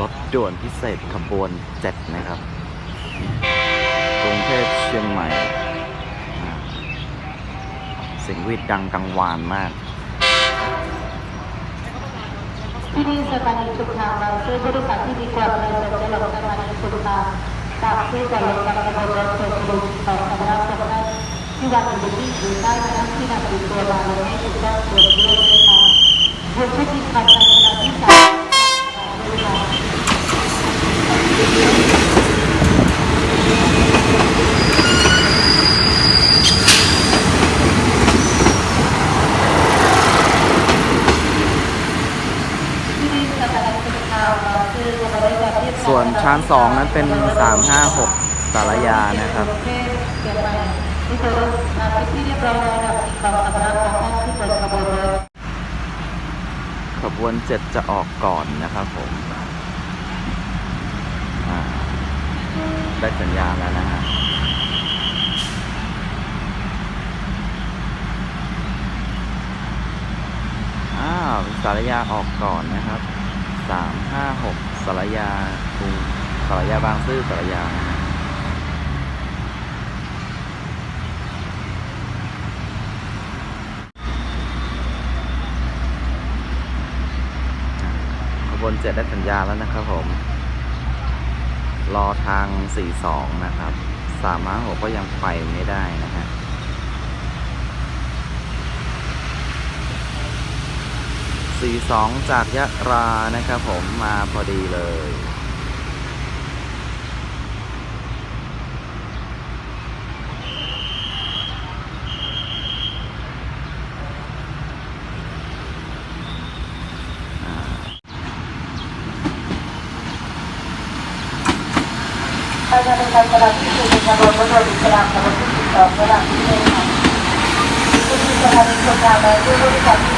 รถด่วนพิเศษขบวนเจ็ดนะครับกรุงเทพเชียงใหม่อ่าเสียงวีดดังกังวานมากที่นี่สถานีชุมทางเราช่วยผู้โดยสารที่มีความเร็วจะลงสถานีชุมทางตามที่จะลงจากขบวนรถเทศบุรีต่อสำนักสำนักที่วันอยู่ที่อยู่ใต้แม่น้ำที่นำติดตัวมาเลยให้ถูกต้องตรวจด้วยนะคะบนเช็คอินผ่านทางขณะที่สามด้วยค่ะ ที่นี่สถานีชุมทางเราช่วยผู้โดยส ชานสองนั้นเป็นสามห้าหกสารยานะครับขบวนเจ็ดจะออกก่อนนะครับผมได้สัญญาณแล้วนะฮะอ้าวสารยาออกก่อนนะครับ สามห้าหกสารยากรุงสารยาบางซื่อสารยานะฮะอ่าขบวนเจ็ดได้สัญญาแล้วนะครับผม รอทาง 42 นะครับ356ก็ยังไปไม่ได้นะฮะ 42 จากยะรานะครับผมมาพอดีเลยอ่าประชาชนกำลังที่อยู่ในวนรถโดยสารขบวนที่สิบสองระดับที่หนึ่งค่ะที่นี่สถานีชุมางเราช่วยผู้โดยสารที่